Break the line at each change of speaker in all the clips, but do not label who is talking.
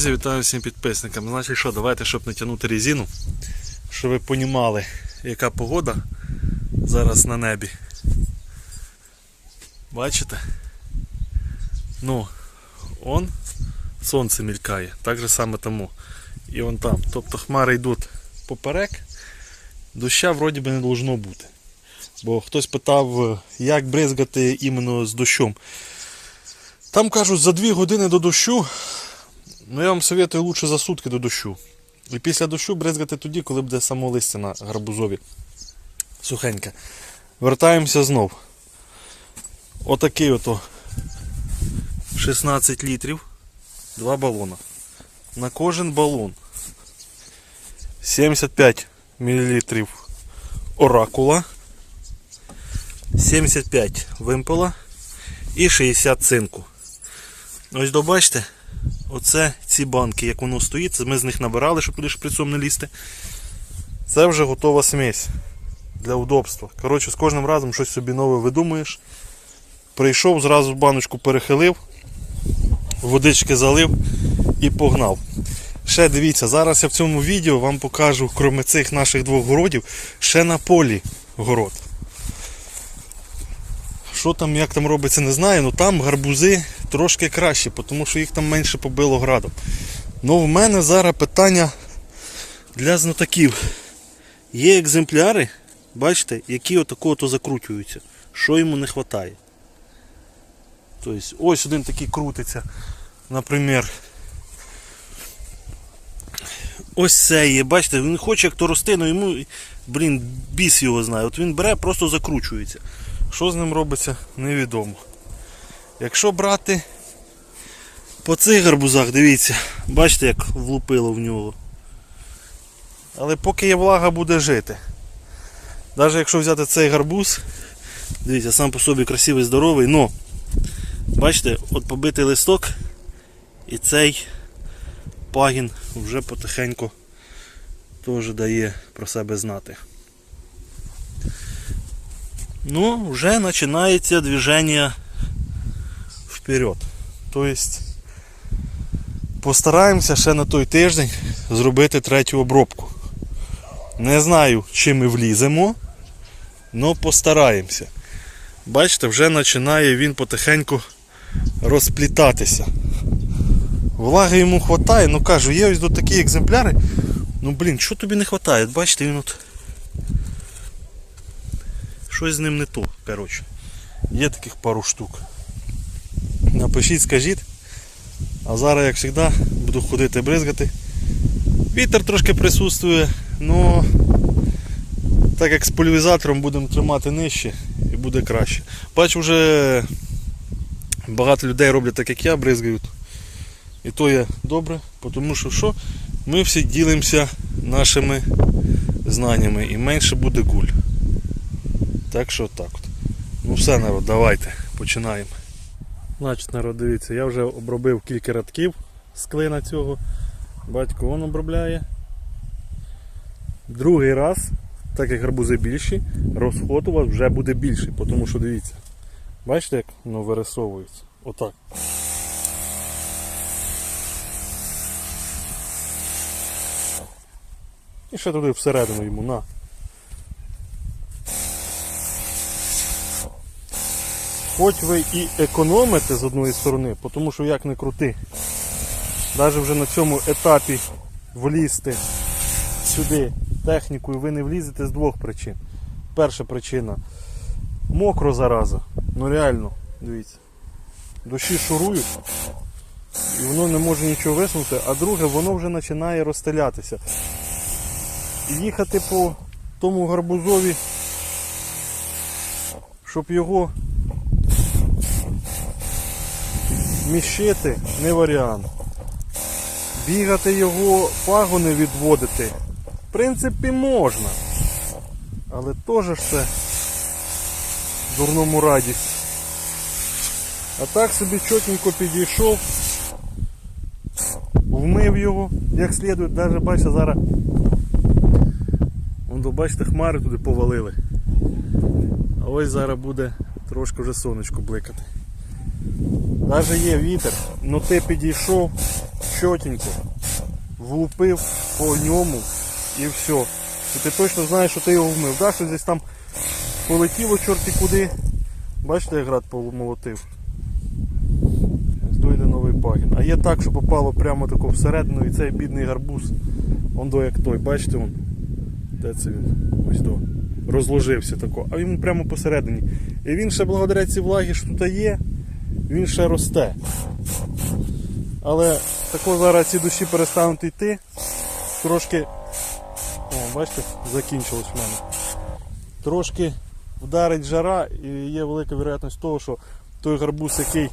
Друзі, вітаю всім підписникам. Значить що, давайте, щоб не тягнути резину, щоб ви понімали, яка погода зараз на небі. Бачите? Ну, он сонце мількає, так же саме тому. І вон там. Тобто хмари йдуть поперек, доща вроді би не должно бути. Бо хтось питав, як бризгати іменно з дощом. Там кажуть, за 2 години до дощу Ну я вам советую лучше за сутки до дощу. І після дощу бризгати тоді, коли буде само листя на гарбузові. Сухеньке. Вертаємося знов. Отакий ото 16 літрів. Два балона. На кожен балон 75 мл оракула, 75 вимпела і 60 цинку. Ось добачте, Оце ці банки, як воно стоїть, ми з них набирали, щоб туди шприцом не лізти. Це вже готова смесь для удобства. Коротше, з кожним разом щось собі нове видумуєш. Прийшов, зразу баночку перехилив, водички залив і погнав. Ще дивіться, зараз я в цьому відео вам покажу, крім цих наших двох городів, ще на полі город. Що там, як там робиться, не знаю, але там гарбузи трошки краще, тому що їх там менше побило градом. Ну в мене зараз питання для знатоків. Є екземпляри, бачите, які отако -то закручуються. Що йому не вистачає. Тобто ось один такий крутиться, наприклад. Ось це є, бачите, він хоче як то рости, але йому, блін, біс його знає. От він бере, просто закручується. Що з ним робиться, невідомо. Якщо брати по цих гарбузах, дивіться, бачите, як влупило в нього. Але поки є влага, буде жити. Навіть якщо взяти цей гарбуз, дивіться, сам по собі красивий, здоровий, но бачите, от побитий листок і цей пагін вже потихеньку теж дає про себе знати. Ну, вже починається движення вперед. Тобто постараємося ще на той тиждень зробити третю обробку. Не знаю, чи ми вліземо, але постараємося. Бачите, вже починає він потихеньку розплітатися. Влаги йому вистачає, ну кажу, є ось тут такі екземпляри. Ну блін, що тобі не вистачає? Бачите, він от щось з ним не то. коротше. Є таких пару штук. Напишіть, скажіть. А зараз, як завжди, буду ходити бризгати. Вітер трошки присутствує, але так як з пульвізатором будемо тримати нижче і буде краще. Бачу, вже багато людей роблять так, як я, бризгають. І то є добре, тому що що? Ми всі ділимося нашими знаннями і менше буде гуль. Так що так от. Ну все, народ, давайте, починаємо. Значить, народ, дивіться, я вже обробив кілька радків з клина цього. Батько он обробляє. Другий раз, так як гарбузи більші, розход у вас вже буде більший, тому що дивіться. Бачите, як воно вирисовується? Отак. І ще туди всередину йому на. Хоч ви і економите з одної сторони, тому що як не крути, навіть вже на цьому етапі влізти сюди технікою ви не влізете з двох причин. Перша причина мокро зараза. Ну реально, дивіться. Дощі шурують і воно не може нічого висунути, а друге, воно вже починає розстелятися. Їхати по тому гарбузові, щоб його міщити не варіант. Бігати його пагони відводити, в принципі, можна. Але теж ж це дурному радість. А так собі чотенько підійшов, вмив його, як слідує, навіть бачите, зараз Вон, бачите, хмари туди повалили. А ось зараз буде трошки вже сонечко бликати. Навіть є вітер, але ти підійшов чотенько влупив по ньому і все. І ти точно знаєш, що ти його вмив. Да, що десь там полетіло чорті куди. Бачите, як град помолотив. Дойде новий пагін. А є так, що попало прямо тако всередину і цей бідний гарбуз. Он до як той, бачите он. Де це він? Ось до. Розложився тако. А він прямо посередині. І він ще благодаря цій влагі, що тут є, він ще росте. Але тако зараз ці душі перестануть йти. Трошки. О, бачите, закінчилось в мене. Трошки вдарить жара і є велика вероятність того, що той гарбуз, який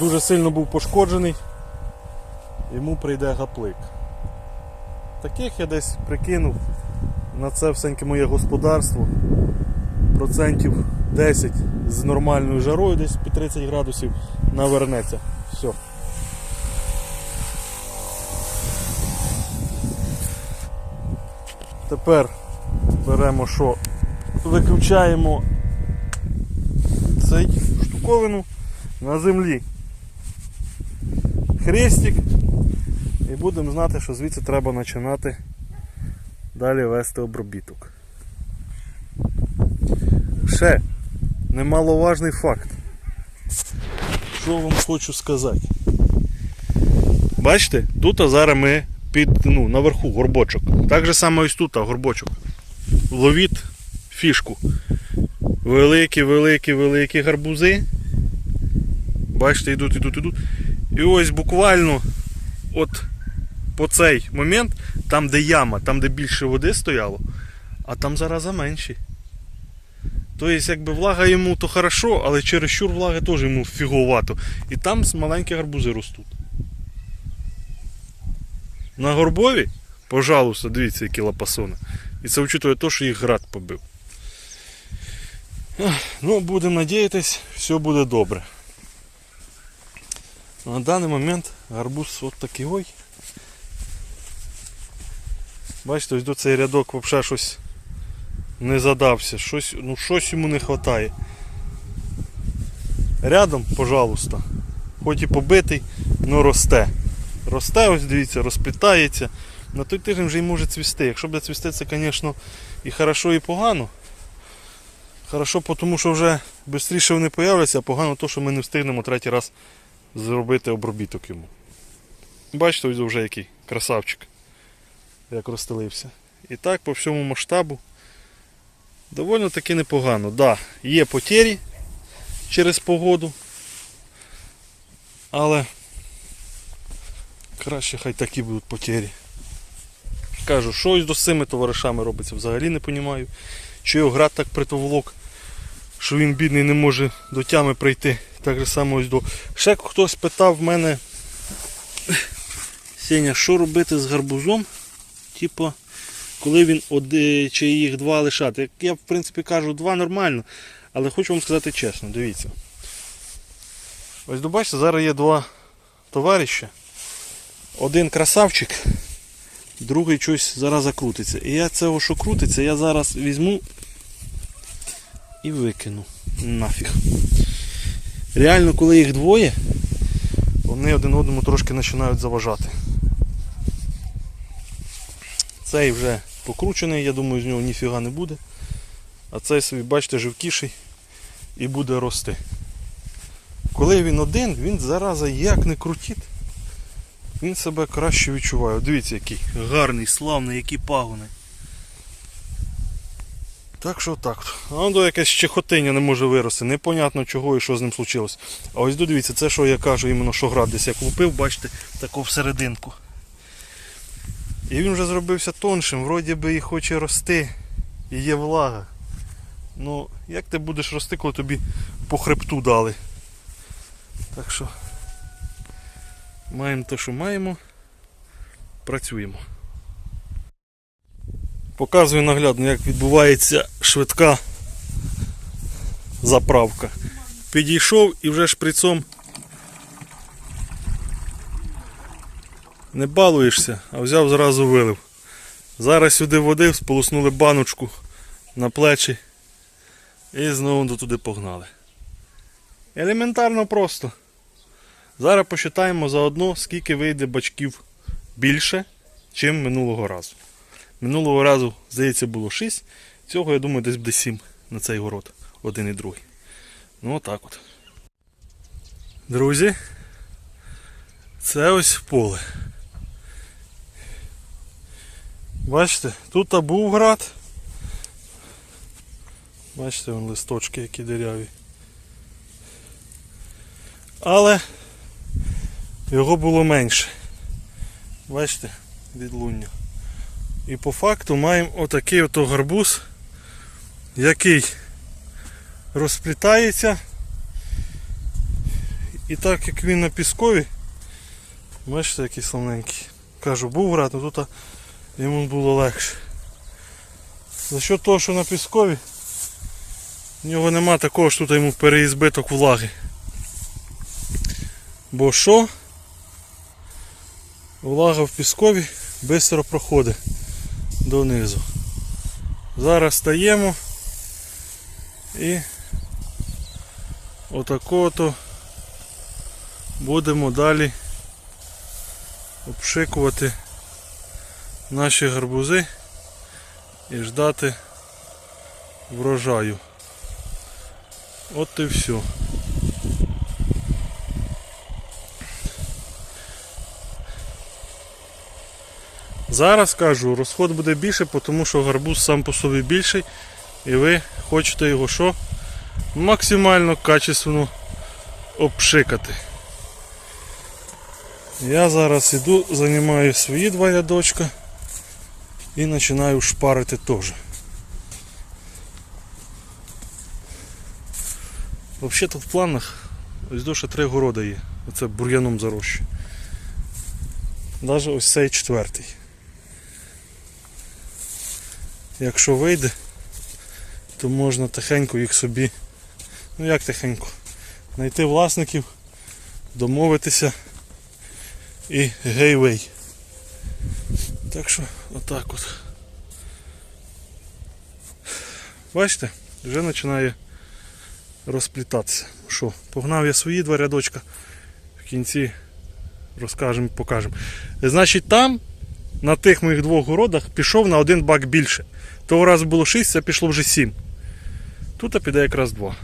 дуже сильно був пошкоджений, йому прийде гаплик. Таких я десь прикинув на це всеньке моє господарство процентів 10 з нормальною жарою, десь під 30 градусів навернеться. Все. Тепер беремо що? Виключаємо цей штуковину на землі. Хрестик. І будемо знати, що звідси треба починати далі вести обробіток. Ще немаловажний факт. Що вам хочу сказати? Бачите, тут зараз ми під, ну, наверху горбочок. Так же само ось тут а, горбочок. Ловіть фішку. Великі, великі, великі гарбузи. Бачите, йдуть, йдуть, йдуть. І ось буквально от по цей момент, там де яма, там де більше води стояло, а там зараза менші. Тобто, якби влага йому то хорошо, але чересчур влаги теж йому фіговато. І там маленькі гарбузи ростуть. На горбові, пожалуйста, дивіться, які лапасони. І це вчитує те, що їх град побив. Ну, будемо надіятись, все буде добре. На даний момент гарбуз от такий ой. Бачите, ось до цей рядок взагалі щось не задався. Щось, ну, щось йому не вистачає. Рядом, пожалуйста, хоч і побитий, але росте. Росте, ось дивіться, розплітається. На той тиждень вже й може цвісти. Якщо буде цвісти, це, звісно, і хорошо, і погано. Хорошо, тому що вже швидше вони появляться, а погано то, що ми не встигнемо третій раз зробити обробіток йому. Бачите, ось вже який красавчик, як розстелився. І так по всьому масштабу доволі таки непогано. Да, є потері через погоду, але краще хай такі будуть потері. Кажу, що з цими товаришами робиться, взагалі не розумію. Чи його град так притоволок, що він бідний не може до тями прийти. Так же само ось до. Ще хтось питав в мене, Сеня, що робити з гарбузом? Типу, коли він оди, чи їх два лишати. Я в принципі кажу, два нормально, але хочу вам сказати чесно, дивіться. Ось добачите, зараз є два товариша. Один красавчик, другий щось зараз закрутиться. І я цього, що крутиться, я зараз візьму і викину. Нафіг. Реально, коли їх двоє, вони один одному трошки починають заважати. Цей вже покручений, я думаю, з нього ніфіга не буде. А цей собі, бачите, живкіший і буде рости. Коли він один, він зараза як не крутить, він себе краще відчуває. Дивіться, який гарний, славний, які пагони. Так що так. А воно якась чехотиня не може вирости. Непонятно чого і що з ним случилось. А ось дивіться, це що я кажу, іменно що град десь як лупив, бачите, тако всерединку. І він вже зробився тоншим, вроді би і хоче рости, і є влага. Ну, як ти будеш рости, коли тобі по хребту дали? Так що маємо те, що маємо, працюємо. Показую наглядно, як відбувається швидка заправка. Підійшов і вже шприцом не балуєшся, а взяв зразу вилив. Зараз сюди води, сполоснули баночку на плечі і знову туди погнали. Елементарно просто. Зараз посчитаємо заодно, скільки вийде бачків більше, чим минулого разу. Минулого разу, здається, було 6. Цього, я думаю, десь буде 7 на цей город. Один і другий. Ну отак от. Друзі, це ось поле. Бачите, тут був град. Бачите, вон листочки які диряві. Але його було менше. Бачите, відлуння. І по факту маємо отакий ото гарбуз, який розплітається. І так як він на піскові, бачите, який славненький. Кажу, був град, але тут йому було легше. За що того, що на піскові, в нього нема такого, що тут йому переізбиток влаги. Бо що? Влага в піскові швидко проходить донизу. Зараз стаємо і отако-то будемо далі обшикувати наші гарбузи і ждати врожаю. От і все. Зараз кажу, розход буде більше, тому що гарбуз сам по собі більший і ви хочете його що? Максимально качественно обшикати. Я зараз іду, займаю свої два рядочка і починаю шпарити теж. Взагалі-то в планах ось до три города є. Оце бур'яном зарощу. Навіть ось цей четвертий. Якщо вийде, то можна тихенько їх собі, ну як тихенько, знайти власників, домовитися і гейвей. Так що отак от. Бачите, вже починає розплітатися. Що, погнав я свої два рядочка, в кінці розкажемо, покажемо. Значить там, на тих моїх двох городах, пішов на один бак більше. Того разу було 6, це пішло вже 7. Тут піде якраз 2.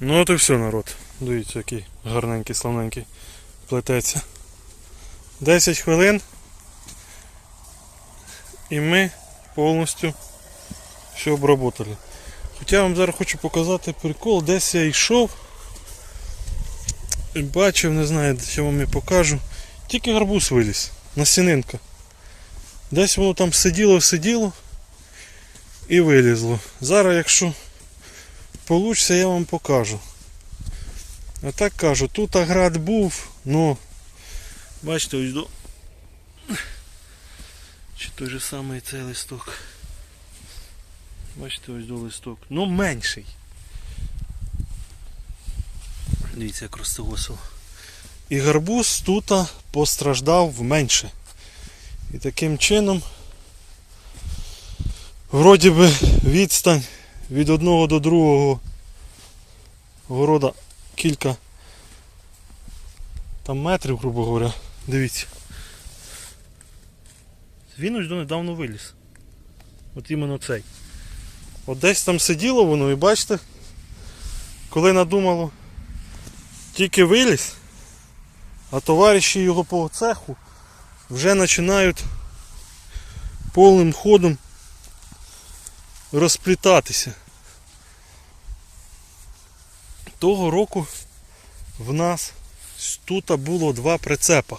Ну от і все, народ. Дивіться, який гарненький, славненький плететься. 10 хвилин. І ми повністю все обработали. Хоча я вам зараз хочу показати прикол, десь я йшов. І бачив, не знаю, що вам я покажу. Тільки гарбуз виліз, насінинка. Десь воно там сиділо, сиділо і вилізло. Зараз, якщо вийде, я вам покажу. А так кажу, тут аград був, ну бачите, ось до. Чи той же самий цей листок. Бачите, ось до листок. Ну менший. Дивіться, як розтогосило. І гарбуз тут постраждав менше. І таким чином, вроді би, відстань від одного до другого города кілька там метрів, грубо говоря. Дивіться. Він ось недавно виліз. От іменно цей. От десь там сиділо воно і бачите, коли надумало тільки виліз, а товариші його по цеху вже починають повним ходом розплітатися. Того року в нас тут було два прицепа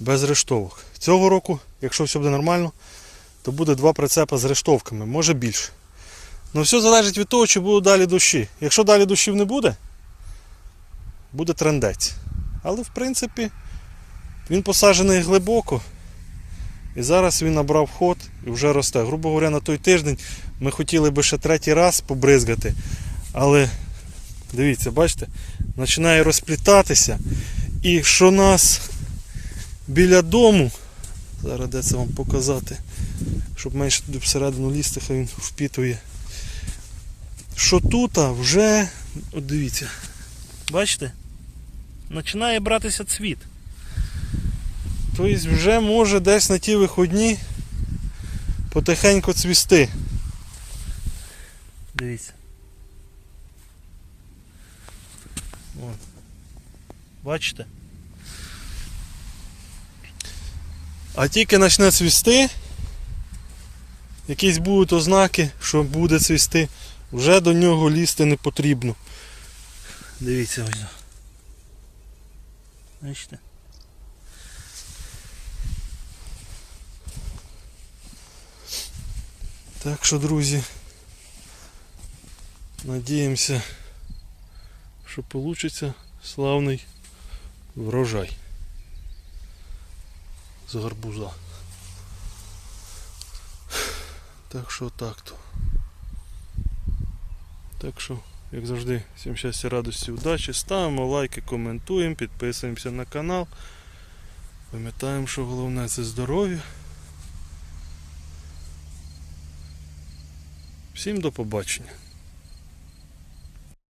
без рештовок. Цього року, якщо все буде нормально, то буде два прицепа з рештовками, може більше. Ну все залежить від того, чи будуть далі дощі. Якщо далі дощів не буде, буде трендець. Але в принципі він посаджений глибоко. І зараз він набрав ход і вже росте. Грубо говоря, на той тиждень ми хотіли би ще третій раз побризгати. Але дивіться, бачите, починає розплітатися. І що нас біля дому, зараз де це вам показати, щоб менше туди всередину лізти, хай він впітує. Що тут вже, от дивіться, Бачите? Починає братися цвіт. Тобто вже може десь на ті виходні потихеньку цвісти. Дивіться. Вон. Бачите? А тільки почне цвісти, якісь будуть ознаки, що буде цвісти, вже до нього лізти не потрібно. Дивіться ось. Бачите? Так що, друзі, надіємося, що вийде славний врожай з гарбуза. Так що так то. Так що, як завжди, всім щастя, радості, удачі. Ставимо лайки, коментуємо, підписуємося на канал. Пам'ятаємо, що головне це здоров'я. Всім до побачення.